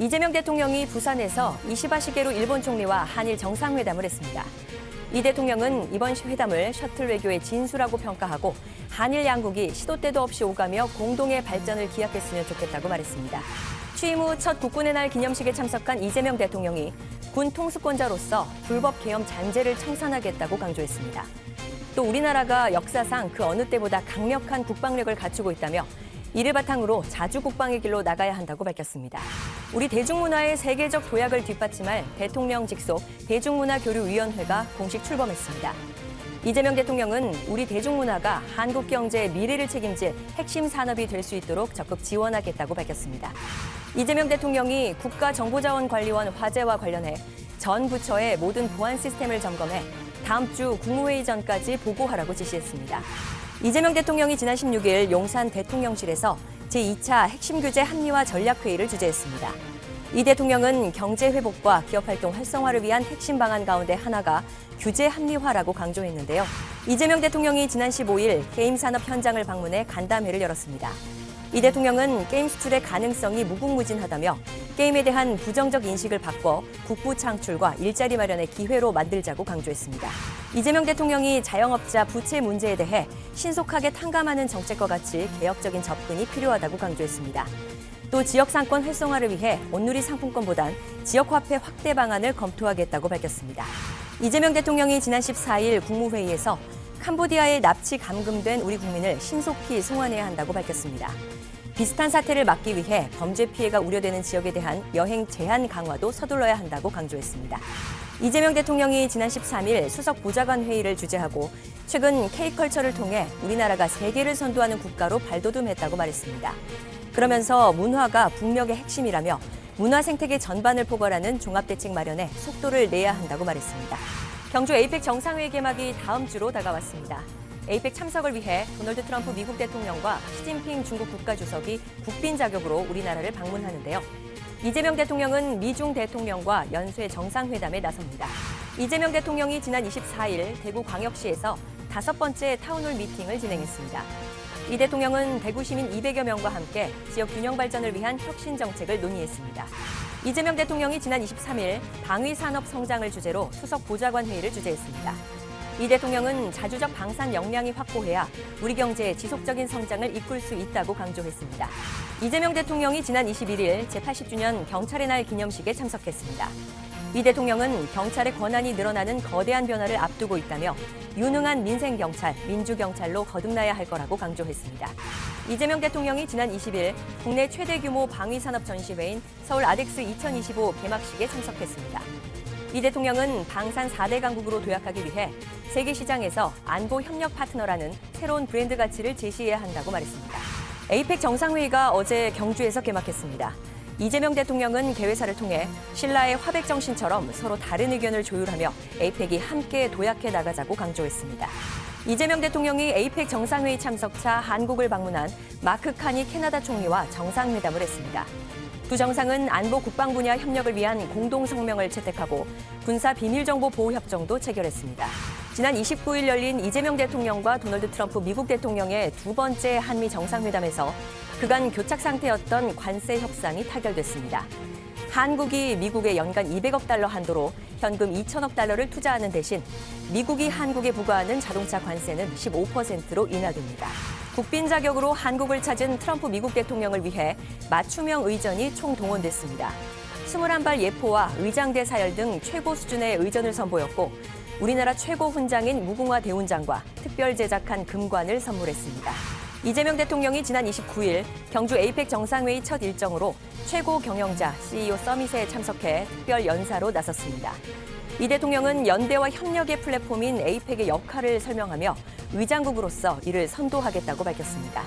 이재명 대통령이 부산에서 이시바 시게루 일본 총리와 한일 정상회담을 했습니다. 이 대통령은 이번 회담을 셔틀 외교의 진수라고 평가하고 한일 양국이 시도 때도 없이 오가며 공동의 발전을 기약했으면 좋겠다고 말했습니다. 취임 후 첫 국군의 날 기념식에 참석한 이재명 대통령이 군 통수권자로서 불법 계엄 잔재를 청산하겠다고 강조했습니다. 또 우리나라가 역사상 그 어느 때보다 강력한 국방력을 갖추고 있다며 이를 바탕으로 자주 국방의 길로 나가야 한다고 밝혔습니다. 우리 대중문화의 세계적 도약을 뒷받침할 대통령 직속 대중문화교류위원회가 공식 출범했습니다. 이재명 대통령은 우리 대중문화가 한국 경제의 미래를 책임질 핵심 산업이 될 수 있도록 적극 지원하겠다고 밝혔습니다. 이재명 대통령이 국가정보자원관리원 화재와 관련해 전 부처의 모든 보안 시스템을 점검해 다음 주 국무회의 전까지 보고하라고 지시했습니다. 이재명 대통령이 지난 16일 용산 대통령실에서 제2차 핵심 규제 합리화 전략회의를 주재했습니다. 이 대통령은 경제 회복과 기업 활동 활성화를 위한 핵심 방안 가운데 하나가 규제 합리화라고 강조했는데요. 이재명 대통령이 지난 15일 게임 산업 현장을 방문해 간담회를 열었습니다. 이 대통령은 게임 수출의 가능성이 무궁무진하다며 게임에 대한 부정적 인식을 바꿔 국부 창출과 일자리 마련의 기회로 만들자고 강조했습니다. 이재명 대통령이 자영업자 부채 문제에 대해 신속하게 탕감하는 정책과 같이 개혁적인 접근이 필요하다고 강조했습니다. 또 지역 상권 활성화를 위해 온누리 상품권보단 지역 화폐 확대 방안을 검토하겠다고 밝혔습니다. 이재명 대통령이 지난 14일 국무회의에서 캄보디아에 납치 감금된 우리 국민을 신속히 송환해야 한다고 밝혔습니다. 비슷한 사태를 막기 위해 범죄 피해가 우려되는 지역에 대한 여행 제한 강화도 서둘러야 한다고 강조했습니다. 이재명 대통령이 지난 13일 수석 보좌관 회의를 주재하고 최근 K컬처를 통해 우리나라가 세계를 선도하는 국가로 발돋움했다고 말했습니다. 그러면서 문화가 북녘의 핵심이라며 문화 생태계 전반을 포괄하는 종합대책 마련에 속도를 내야 한다고 말했습니다. 경주 에이펙 정상회의 개막이 다음 주로 다가왔습니다. 에이펙 참석을 위해 도널드 트럼프 미국 대통령과 시진핑 중국 국가주석이 국빈 자격으로 우리나라를 방문하는데요. 이재명 대통령은 미중 대통령과 연쇄 정상회담에 나섭니다. 이재명 대통령이 지난 24일 대구 광역시에서 다섯 번째 타운홀 미팅을 진행했습니다. 이 대통령은 대구 시민 200여 명과 함께 지역 균형 발전을 위한 혁신 정책을 논의했습니다. 이재명 대통령이 지난 23일 방위 산업 성장을 주제로 수석 보좌관 회의를 주재했습니다. 이 대통령은 자주적 방산 역량이 확보해야 우리 경제의 지속적인 성장을 이끌 수 있다고 강조했습니다. 이재명 대통령이 지난 21일 제80주년 경찰의 날 기념식에 참석했습니다. 이 대통령은 경찰의 권한이 늘어나는 거대한 변화를 앞두고 있다며 유능한 민생경찰, 민주경찰로 거듭나야 할 거라고 강조했습니다. 이재명 대통령이 지난 20일 국내 최대 규모 방위산업 전시회인 서울 아덱스 2025 개막식에 참석했습니다. 이 대통령은 방산 4대 강국으로 도약하기 위해 세계 시장에서 안보 협력 파트너라는 새로운 브랜드 가치를 제시해야 한다고 말했습니다. 에이펙 정상회의가 어제 경주에서 개막했습니다. 이재명 대통령은 개회사를 통해 신라의 화백 정신처럼 서로 다른 의견을 조율하며 에이펙이 함께 도약해 나가자고 강조했습니다. 이재명 대통령이 에이펙 정상회의 참석차 한국을 방문한 마크 카니 캐나다 총리와 정상회담을 했습니다. 두 정상은 안보 국방 분야 협력을 위한 공동 성명을 채택하고 군사 비밀 정보 보호 협정도 체결했습니다. 지난 29일 열린 이재명 대통령과 도널드 트럼프 미국 대통령의 두 번째 한미 정상회담에서 그간 교착 상태였던 관세 협상이 타결됐습니다. 한국이 미국에 연간 200억 달러 한도로 현금 2천억 달러를 투자하는 대신 미국이 한국에 부과하는 자동차 관세는 15%로 인하됩니다. 국빈 자격으로 한국을 찾은 트럼프 미국 대통령을 위해 맞춤형 의전이 총동원됐습니다. 21발 예포와 의장대 사열 등 최고 수준의 의전을 선보였고 우리나라 최고 훈장인 무궁화 대훈장과 특별 제작한 금관을 선물했습니다. 이재명 대통령이 지난 29일 경주 에이펙 정상회의 첫 일정으로 최고 경영자 CEO 서밋에 참석해 특별 연사로 나섰습니다. 이 대통령은 연대와 협력의 플랫폼인 에이펙의 역할을 설명하며 의장국으로서 이를 선도하겠다고 밝혔습니다.